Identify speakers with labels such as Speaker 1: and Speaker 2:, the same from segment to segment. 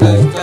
Speaker 1: birthday.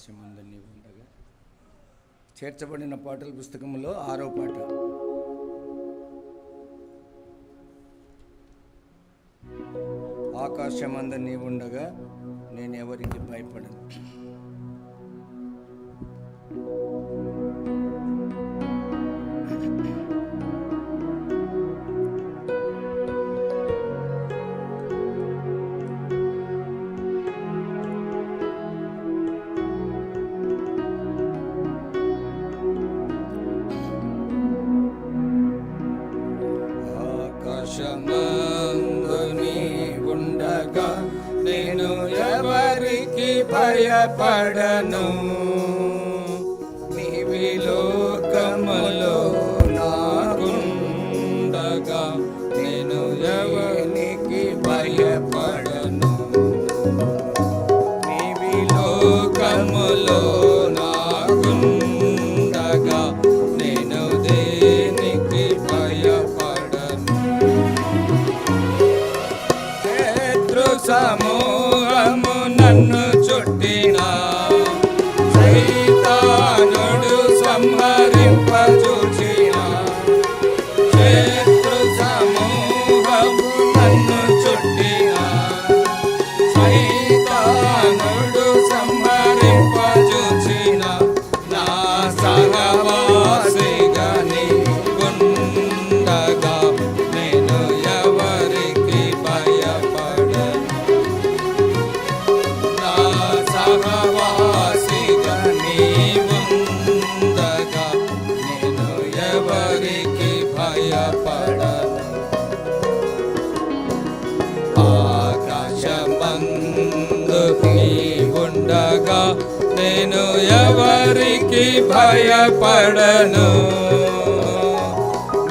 Speaker 1: ఆకాశమందు ఉండగా. చేర్చబడిన పాటల పుస్తకంలో ఆరో పాట. ఆకాశమంద
Speaker 2: నీవుండగా నేను ఎవరికి భయపడను? దోషమందు ఉండగా నేను ఎవరికి భయపడను? భయపడను.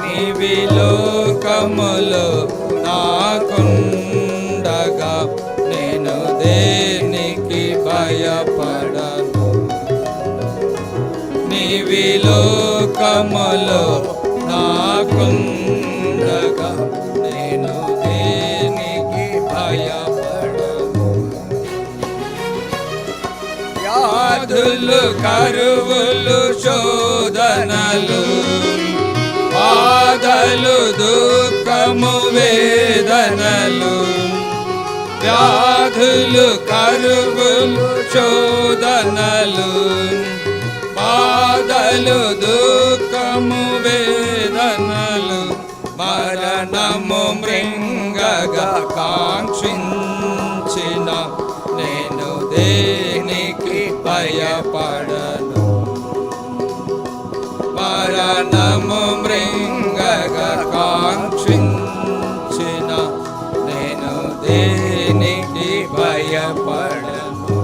Speaker 2: నీవిలోకములో నాకుండగా నేను దేనికి భయపడను. నీవి నాకుండ వ్యాధులు కరువులు శోధనలు బాధలు దుఃఖము వేదనలు వ్యాధులు కరువులు శోధనలు బాధలు దుఃఖము వేదనలు మరణము మృంగగా కాంక్షించిన నేను దే భయపడను మరణము మృంగగా కాంక్షించిన నేను దేనికి భయపడను?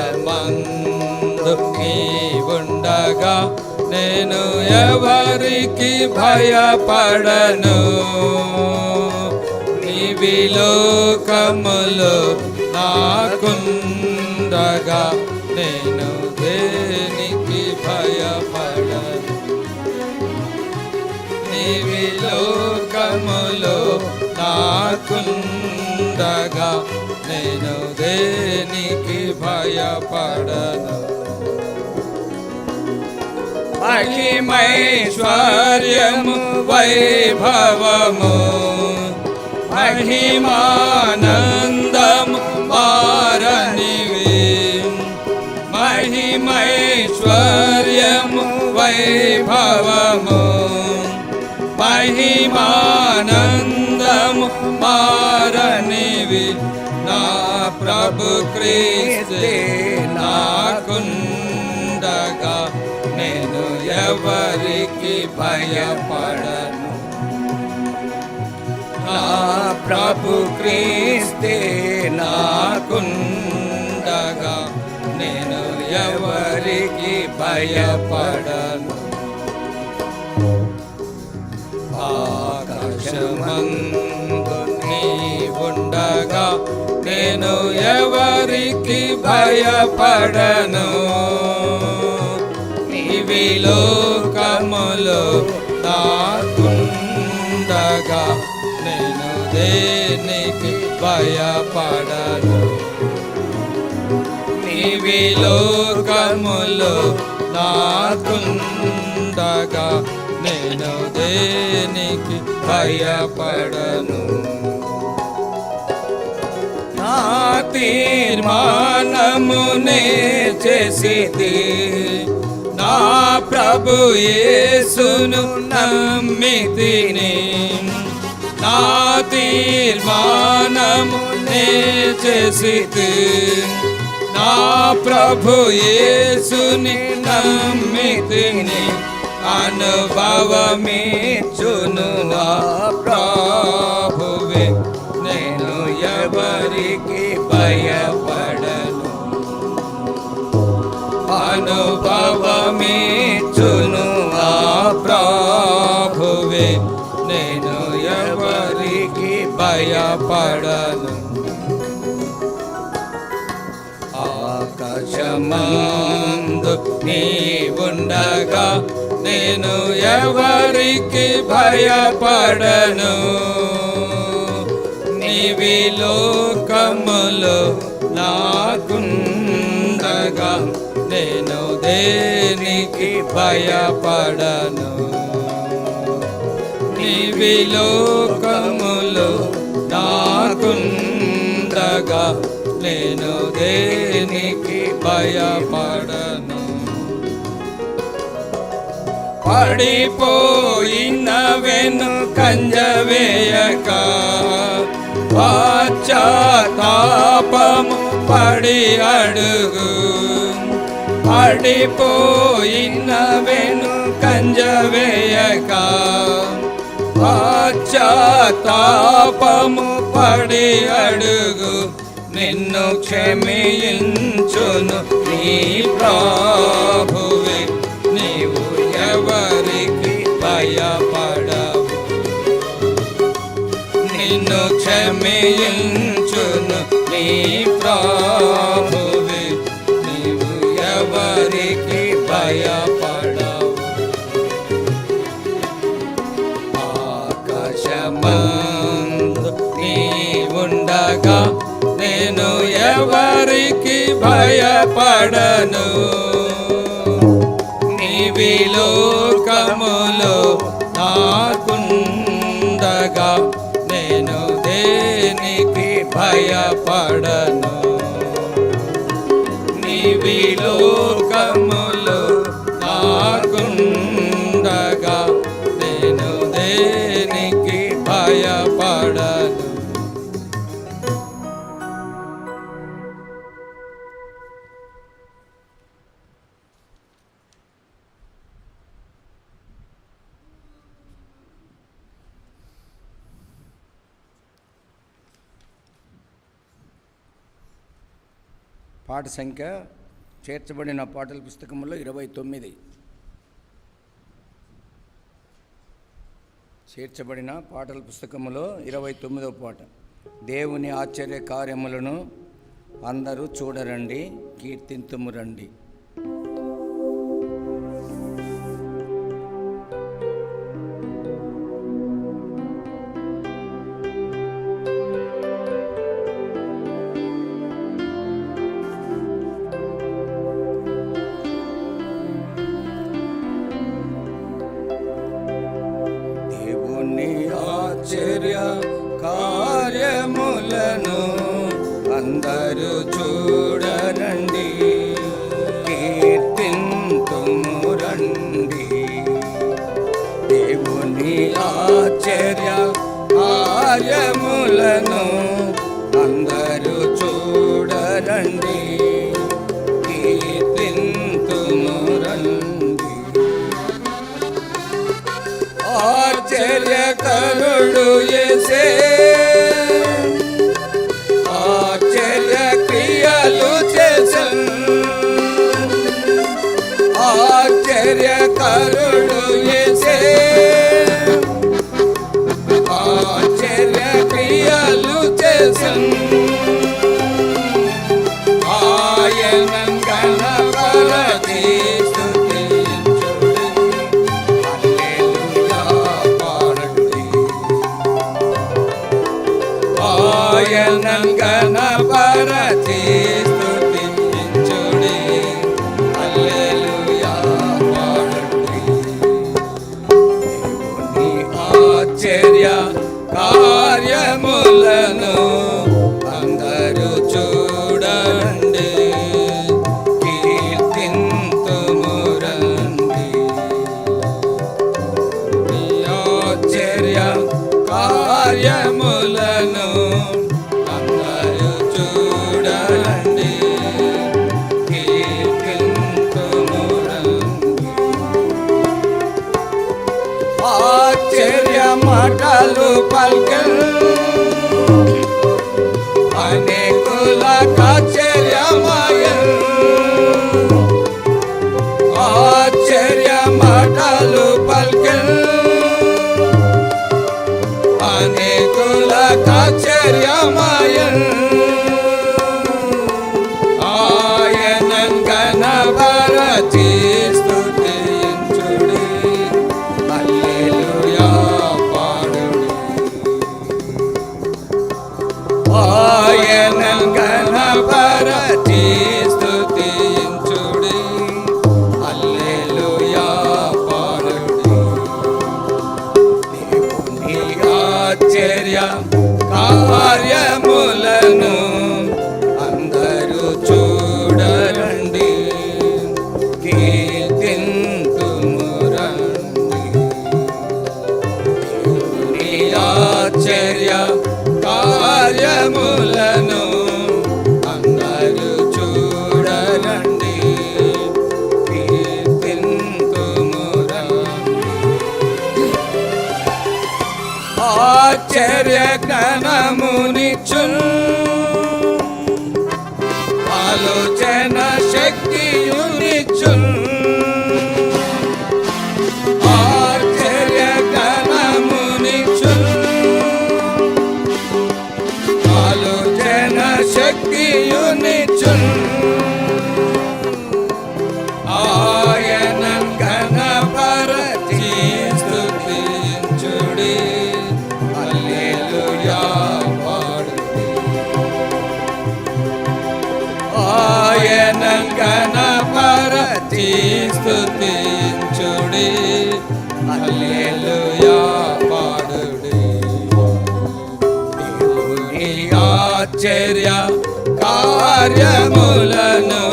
Speaker 2: ఆకాశమందు ఉండగా నేను ఎవరికి భయపడను? నీవి లోకములో నాకుండగా నేను దేనికి భయపడ నీవి లోకములో నాకుండగా నేను దేనికి భయపడను? మహిమైశ్వర్యము వైభవము మహిమానంద మారనివి మహిమైశ్వర్యము వైభవము మహిమానందము మారనివి నా ప్రభు క్రీస్తే నాకుండగా నేను ఎవరికి భయపడను నా ప్రభు క్రీస్తే నాకుండగా నేను ఎవరికి భయపడను. ఆకాశమందు నీ ఉండగా నేను ఎవరికి భయపడను. నీవి లోకములో దేనికి భయపడను. నీవి లోకములో నాకుండగా నేను దేనికి భయపడను? నా తీర్మానమునే చేసిది నా ప్రభు యేసును నమ్మితిని. नावानमुने जि ना प्रभु प्रभुये सुनिलमिति अनुभव चुनुवा प्रा భయపడను ఆకాశమందు నీవుండగా నేను ఎవరికి భయపడను? నీవి లోకములు నాకుండగా నేను దేనికి భయపడను? నీవి లోకములు నాకుండగా నేను దేనికి భయపడను? పడిపోయిన వెను కంజవేయక పాశ్చాత్తాపము పడి అడుగు. పడిపోయిన వెను కంజవేయక పశ్చాత్తాపము పడి అడుగు. నిన్ను క్షమించును నీ ప్రాభువే. నీవు ఎవరికి భయపడవు. నిన్ను క్షమించు భయపడను. నీవి లోకములో నాకుండగా నేను దేనికి భయపడను? నీవి లోకములో
Speaker 1: పాట సంఖ్య చేర్చబడిన పాటల పుస్తకంలో ఇరవై తొమ్మిది. చేర్చబడిన పాటల పుస్తకములో ఇరవై తొమ్మిదవ పాట దేవుని ఆశ్చర్య కార్యములను అందరూ చూడరండి కీర్తింతుము రండి. ఆశ్చర్యకరుడు ఎసే ఆశ్చర్య కార్యములను పల్కల్ అనేకుల కాచర్యమాయల్ ఆశ్చర్య మాటలు పల్కల్ అనేకుల
Speaker 2: కాచర్యమాయల్ ఆయనన్ గణభరతి ఆశ్చర్య ఆశ్చర్య కార్యములను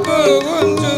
Speaker 2: ప్రభువును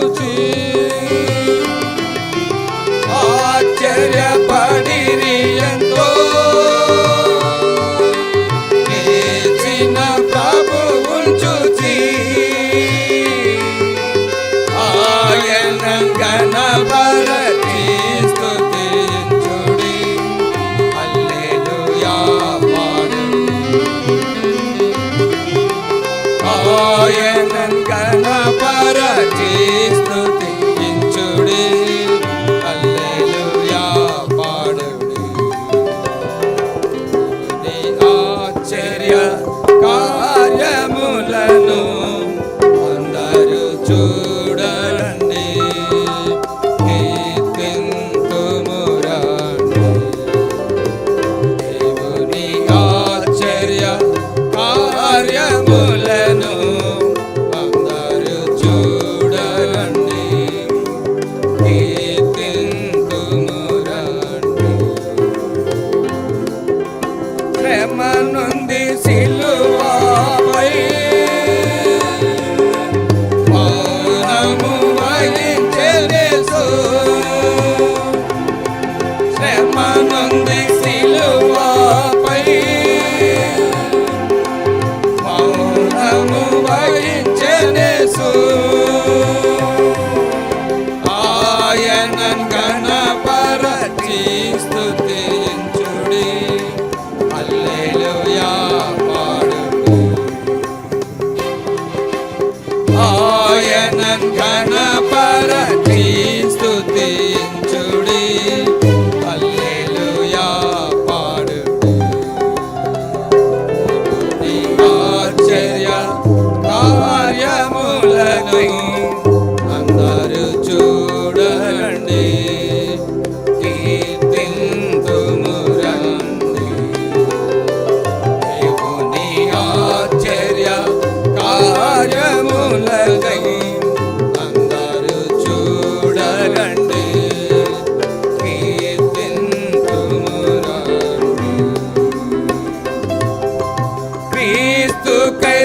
Speaker 2: to the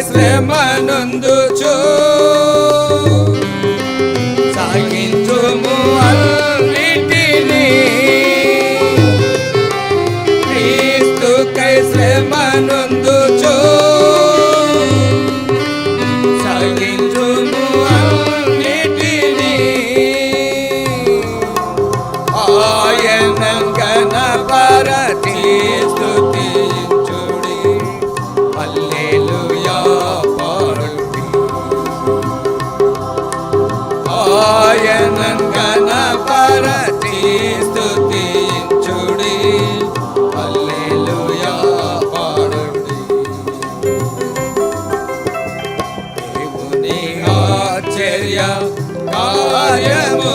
Speaker 2: శ్రమనందుచు సాగించుము అన్నిటిని. క్రీస్తు కై
Speaker 1: శ్రమనందు కార్యము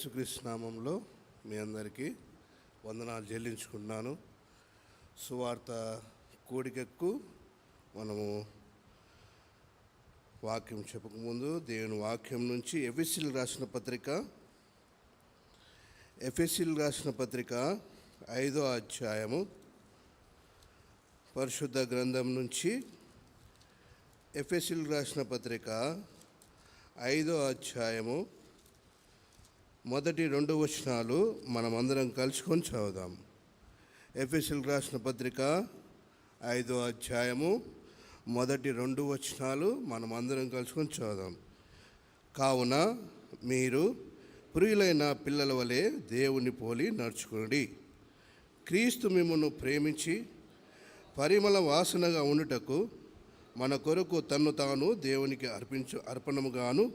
Speaker 3: ప్రభు యేసుక్రీస్తు నామంలో మీ అందరికీ వందనాలు చెల్లించుకున్నాను సువార్త కోడికెక్కు మనము వాక్యం చెప్పకముందు దేవుని వాక్యం నుంచి ఎఫ్ఎస్సీలు రాసిన పత్రిక ఎఫ్ఎస్సీలు రాసిన పత్రిక ఐదో అధ్యాయము పరిశుద్ధ గ్రంథం నుంచి ఎఫ్ఎస్సీలు రాసిన పత్రిక ఐదో అధ్యాయము మొదటి రెండు వచనాలు మనమందరం కలుసుకొని చదువుదాం. ఎఫ్ఎస్ఎల్ రాసిన పత్రిక ఐదో అధ్యాయము మొదటి రెండు వచనాలు మనమందరం కలుసుకొని చదువుదాం. కావున మీరు ప్రియులైన పిల్లల వలె దేవుని పోలి నడుచుకోండి క్రీస్తు మిమ్మను ప్రేమించి పరిమళ వాసనగా ఉండుటకు మన కొరకు తన్ను తాను దేవునికి అర్పించు అర్పణముగాను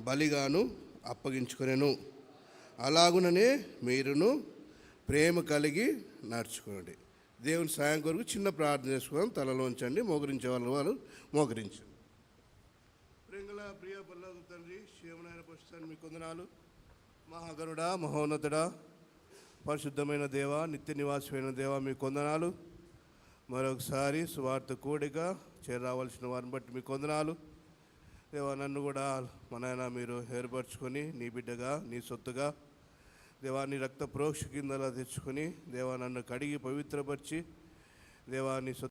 Speaker 3: బలిగాను అప్పగించుకునేను. అలాగుననే మీరును ప్రేమ కలిగి నడుచుకోండి దేవుని సాయం కొరకు చిన్న ప్రార్థన చేసుకుందాం. తలలోంచండి మోకరించే వాళ్ళు వారు మోకరించు. ప్రింగళ ప్రియ పల్లవు తండ్రి శివనాయన పుస్తాను మీ కొందనాలు మహాగరుడా మహోన్నతుడా పరిశుద్ధమైన దేవ నిత్య నివాసమైన దేవ మీ కొందనాలు మరొకసారి స్వార్థ కూడిక చేరావలసిన వారిని బట్టి మీ కొందనాలు దేవా నన్ను కూడా మన మీరు ఏర్పరచుకొని నీ బిడ్డగా నీ సొత్తుగా దేవా నీ రక్త ప్రోక్ష కిందలా తెచ్చుకొని దేవా నన్ను కడిగి పవిత్రపరిచి దేవా నీ సొత్తు